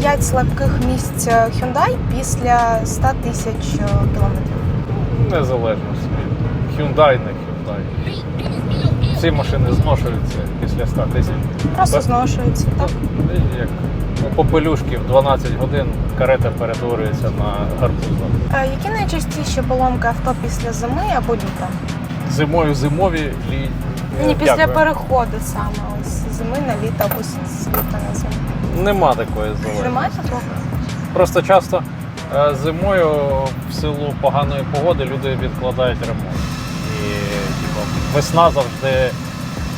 5 слабких місць Hyundai після 100 тисяч е, кілометрів? Незалежно собі. Hyundai, не Hyundai. Всі машини зношуються після 100 тисяч. Просто Так. зношуються, так? Як у попелюшки в 12 годин карета перетворюється на гарбуза. Е, Які найчастіші поломки авто після зими або літа? Зимою зимові лі... Ні, після Дякую. переходу саме ось зими на літо або з літа на зиму. Нема такої залежності. Немає такого? Просто часто е, зимою в силу поганої погоди люди відкладають ремонт. І типу, весна завжди,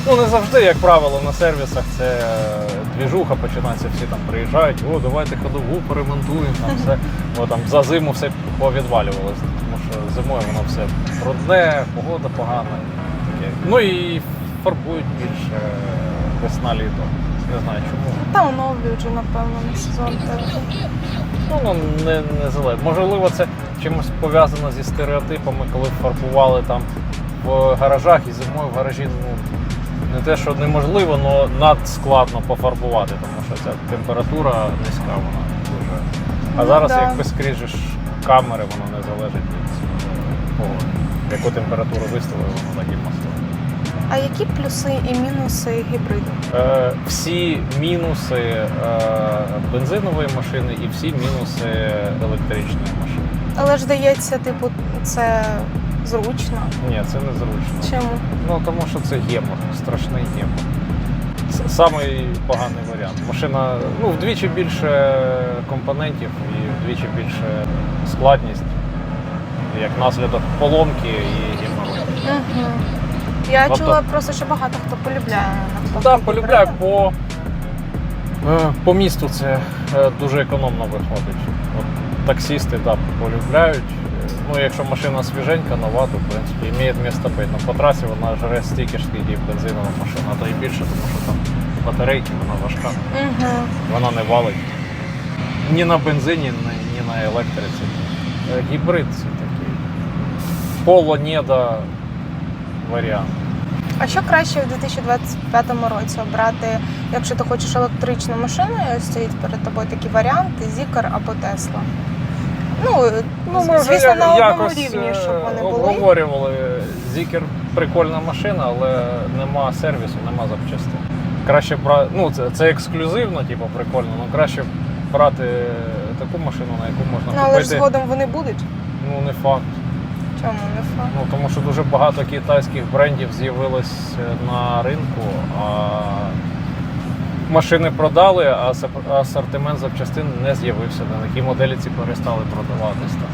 ну не завжди, як правило, на сервісах це е, двіжуха починається, всі там приїжджають, о, давайте ходову поремонтуємо, там все. Бо там за зиму все повідвалювалося, тому що зимою воно все брудне, погода погана. Таке. Ну і фарбують більше е, весна-літо. Не знаю чому. Та оновлюють вже, напевно, на сезон. Ну, ну не, не залежить. Можливо, це чимось пов'язано зі стереотипами, коли фарбували там в гаражах і зимою в гаражі ну, не те, що неможливо, але надскладно пофарбувати, тому що ця температура низька, вона дуже. А Ну, зараз, да. як скріжиш камери, воно не залежить від е, погоди. Яку температуру виставили, воно так і масло. А які плюси і мінуси гібриду? Е, всі мінуси е, бензинової машини і всі мінуси електричної машини. Але ж здається, типу, це зручно. Ні, це не зручно. Чому? Ну тому що це гемор, страшний гемор. Це самий поганий варіант. Машина ну, вдвічі більше компонентів і вдвічі більше складність, як наслідок поломки і гемору. Угу. Я Тобто- чула просто, що багато хто полюбляє навпаки. Так, полюбляю по, е, по місту це е, дуже економно виходить. От, таксісти да, полюбляють. Е, Ну, якщо машина свіженька, нова, то в принципі має місце бути. Ну, по трасі вона жре стільки ж, скільки і бензинова машина, а то і більше, тому що там батарейки, вона важка, Угу. вона не валить. Ні на бензині, ні, ні на електриці. Е, Гібрид це такий. Полонеда варіант. А що краще в 2025 році обрати, якщо ти хочеш електричну машину, і ось стоїть перед тобою такі варіанти Зікер або Тесла? Ну, звісно, я- на одному якось, рівні, е, щоб вони були. обговорювали. Зікер прикольна машина, але нема сервісу, нема запчастин. Краще брати, ну це, це ексклюзивно, типу, прикольно, але краще брати таку машину, на яку можна Ну, але ж згодом вони будуть. Ну не факт. Чому не факт? Ну тому що дуже багато китайських брендів з'явилось е, на ринку, а машини продали, а асортимент запчастин не з'явився. На такі моделі ці перестали продаватись. Там.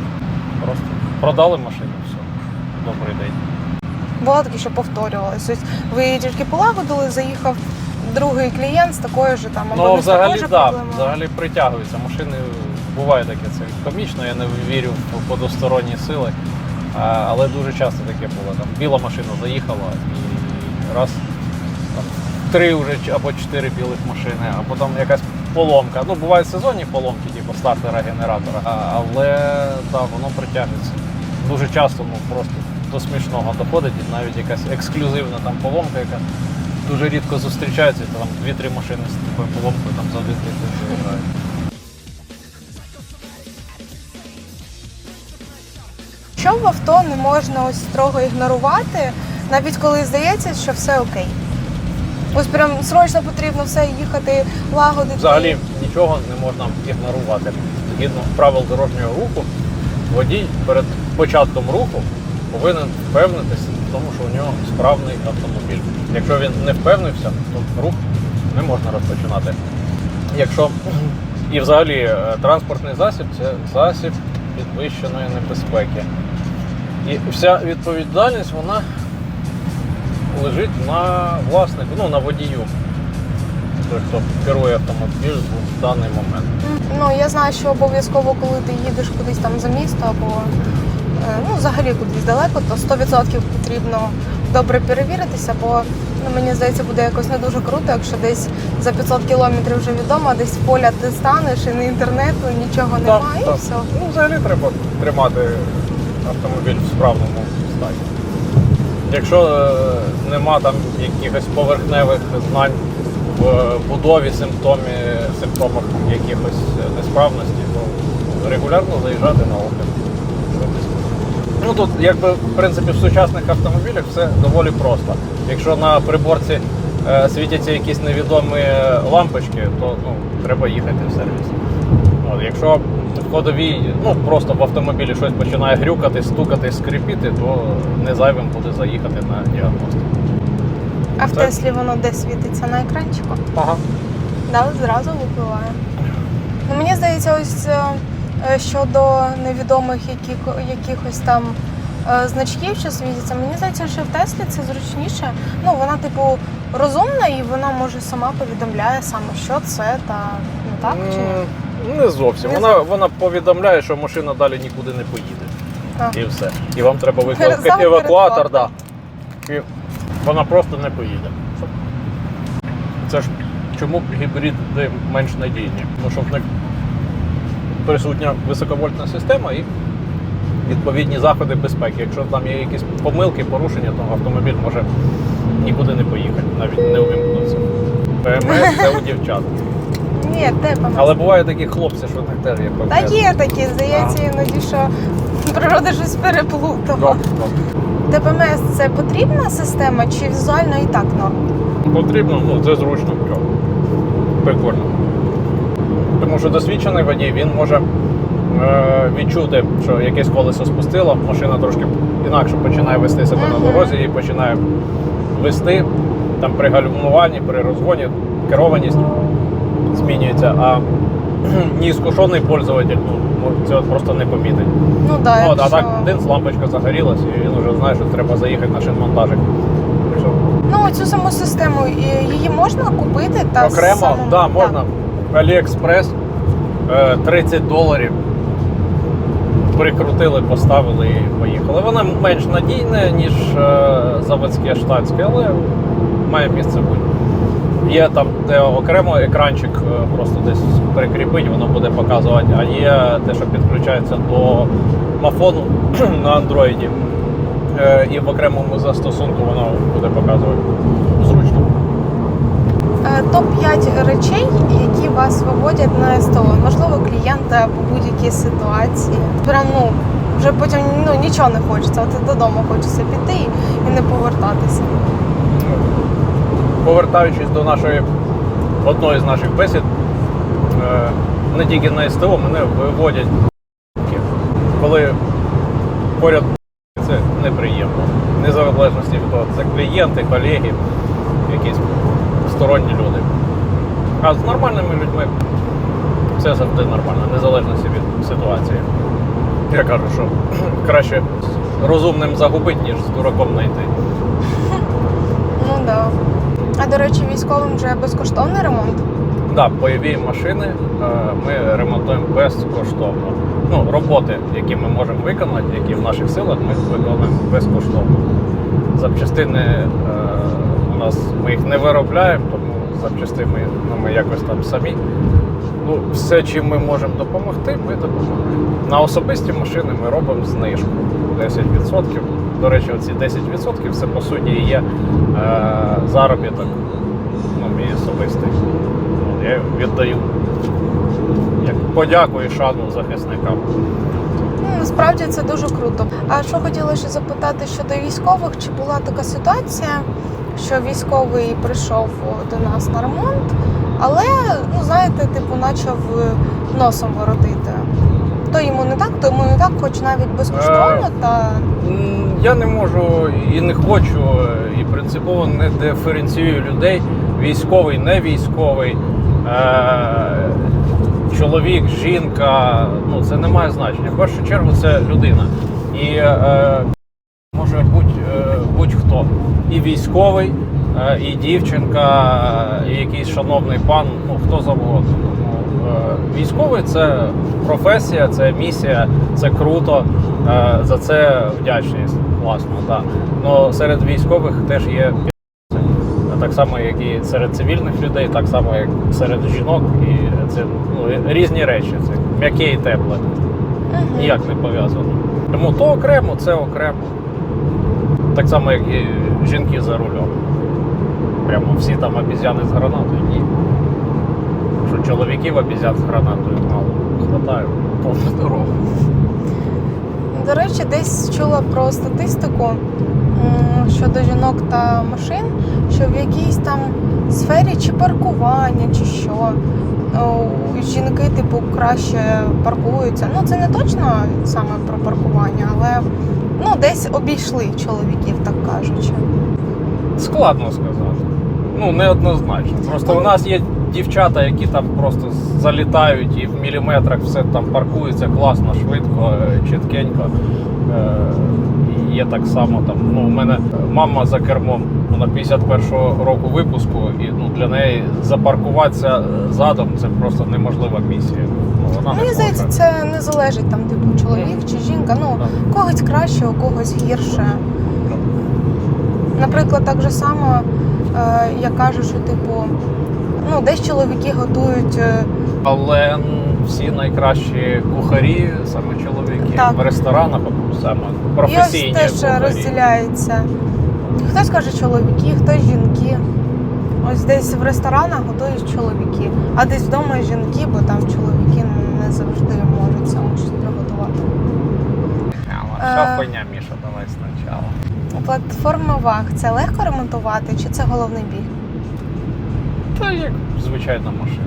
Просто продали машину, все. Добрий день. Було таке, що повторювалося. Ви її тільки полагодили, заїхав другий клієнт з такою ж там або Ну, взагалі, ж да, взагалі притягуються. Машини буває таке, це комічно, я не вірю в потусторонні сили. Але дуже часто таке було. Там біла машина заїхала і раз там, три вже або чотири білих машини, або там якась поломка. Ну, бувають сезонні поломки, типу стартера, генератора. Але да, воно притягується. Дуже часто ну, просто до смішного доходить, і навіть якась ексклюзивна там поломка, яка дуже рідко зустрічається, там дві-три машини з такою поломкою там за один тиждень заїжджають. Що в авто не можна ось строго ігнорувати, навіть коли здається, що все окей. Ось прям срочно потрібно все їхати, лагодити. Взагалі нічого не можна ігнорувати. Згідно правил дорожнього руху, водій перед початком руху повинен впевнитися в тому, що у нього справний автомобіль. Якщо він не впевнився, то рух не можна розпочинати. Якщо і взагалі е, транспортний засіб це засіб підвищеної небезпеки. І вся відповідальність вона лежить на власнику, ну на водію. Той, хто керує автомобіль в даний момент. Ну я знаю, що обов'язково, коли ти їдеш кудись там за місто або е, ну, взагалі кудись далеко, то 100% потрібно добре перевіритися, бо ну, мені здається, буде якось не дуже круто, якщо десь за 500 кілометрів вже відомо, десь поля ти станеш і не інтернету, нічого немає, і все. Ну, взагалі треба тримати автомобіль в справному стані. Якщо е, нема там якихось поверхневих знань в будові симптомі, симптомах якихось несправності, то регулярно заїжджати на огляд. Ну тут, якби, в принципі, в сучасних автомобілях все доволі просто. Якщо на приборці е, світяться якісь невідомі лампочки, то ну, треба їхати в сервіс. От, якщо в ходовій, ну просто в автомобілі щось починає грюкати, стукати, скрипіти, то не зайвим буде заїхати на діагностику. А в. Теслі воно де світиться на екранчику? Ага. Да, зразу випливає. Ну, мені здається, ось е, щодо невідомих якихось там е, значків, що світяться, мені здається, що в Теслі це зручніше. Ну, вона, типу, розумна і вона може сама повідомляє саме, що це, та ну так чи ні? Не зовсім. Не Вона, вона повідомляє, що машина далі нікуди не поїде. А. І все. І вам треба викликати Саме евакуатор, да. і вона просто не поїде. Це ж чому гібриди менш надійні? Тому що в них присутня високовольтна система і відповідні заходи безпеки. Якщо там є якісь помилки, порушення, то автомобіль може нікуди не поїхати, навіть не увімкнутися. ПМС це у дівчат. Ні, типу. Але бувають такі хлопці, що них теж є ПМС. Та є такі, здається, іноді, що природа щось переплутала. ТПМС це потрібна система чи візуально і так норм? Потрібно, ну це зручно. Прикольно. Тому що досвідчений водій він може е, відчути, що якесь колесо спустило, машина трошки інакше починає вести себе на дорозі і починає вести там при гальмуванні, при розгоні, керованість змінюється, а неіскушений пользователь ну, цього просто не помітить. Ну да, От, а так динс, лампочка загорілась, і він вже знає, що треба заїхати на шинмонтажик. Ну, цю саму систему її можна купити та Окремо, самому- да, можна. Аліекспрес е, 30 доларів. Прикрутили, поставили і поїхали. Вона менш надійна, ніж е, заводське штатське, але має місце бути. Є там, де окремо екранчик е, просто десь прикріпить, воно буде показувати, а є те, що підключається до мафону на андроїді. Е, І в окремому застосунку воно буде показувати зручно. Е, Топ-5 речей, які вас виводять на СТО. Можливо, клієнти або будь-які ситуації. Прям ну вже потім ну нічого не хочеться. От додому хочеться піти і не повертатися. повертаючись до нашої одної з наших бесід, е, не тільки на СТО мене виводять, коли поряд це неприємно. Незалежності від того, це клієнти, колеги, якісь сторонні люди. А з нормальними людьми все завжди нормально, незалежності від ситуації. Я кажу, що краще розумним загубити, ніж з дураком знайти. Ну да. А до речі, військовим вже безкоштовний ремонт. Да, бойові машини е, ми ремонтуємо безкоштовно. Ну, роботи, які ми можемо виконати, які в наших силах, ми виконуємо безкоштовно. Запчастини е, нас ми їх не виробляємо, тому запчастини ми, ну, ми якось там самі. Ну, все, чим ми можемо допомогти, ми допомагаємо. На особисті машини ми робимо знижку 10%. До речі, оці 10% це по суті є е, заробіток ну, мій особистий. Я віддаю як подяку і шану захисникам. Ну, насправді це дуже круто. А що хотіла ще запитати щодо військових, чи була така ситуація, що військовий прийшов до нас на ремонт, але ну знаєте, типу, почав носом воротити. То йому не так, то йому не так, хоч навіть безкоштовно, та Я не можу і не хочу, і принципово не диференціюю людей. Військовий, не військовий, е- чоловік, жінка. Ну це не має значення. В першу чергу це людина. І е- може будь, е, будь-хто. І військовий, е, і дівчинка, і якийсь шановний пан, ну хто завгодно. Е, Військовий це професія, це місія, це круто. Е, За це вдячність, класно, так. Ну серед військових теж є так само, як і серед цивільних людей, так само, як серед жінок. І це ну, різні речі. Це м'яке і тепле ніяк не пов'язано. Тому то окремо, це окремо. Так само, як і жінки за рулем. прямо всі там обізяни з гранатою. Ні. Що чоловіків обізян з гранатою мало хватає повну дорогу. До речі, десь чула про статистику щодо жінок та машин, що в якійсь там сфері чи паркування, чи що. Жінки, типу, краще паркуються. Ну, це не точно саме про паркування, але ну, десь обійшли чоловіків, так кажучи. Складно сказати. Ну, неоднозначно. Просто у нас є дівчата, які там просто залітають і в міліметрах все там паркується класно, швидко, е, чіткенько. Є так само там. Ну, у мене мама за кермом вона 51-го року випуску, і ну, для неї запаркуватися задом це просто неможлива місія. Ну, вона Мені здається, це не залежить там, типу, чоловік чи жінка. Ну, Так. когось краще, у когось гірше. Наприклад, так же само е, я кажу, що типу, ну, десь чоловіки готують. е, Але всі найкращі кухарі саме чоловіки Так. в ресторанах, саме І професійні ось теж кухарі. розділяється. Хтось каже чоловіки, хтось жінки. Ось десь в ресторанах готують чоловіки, а десь вдома жінки, бо там чоловіки не завжди можуть саме щось приготувати. Вся Е. хуйня, Міша, давай спочатку. Платформа ваг це легко ремонтувати чи це головний біль? Та як звичайна машина.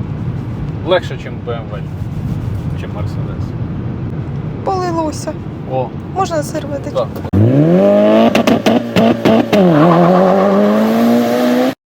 Легше, ніж BMW, чи Мерседес. Полилося. О, Можна серветочку? так.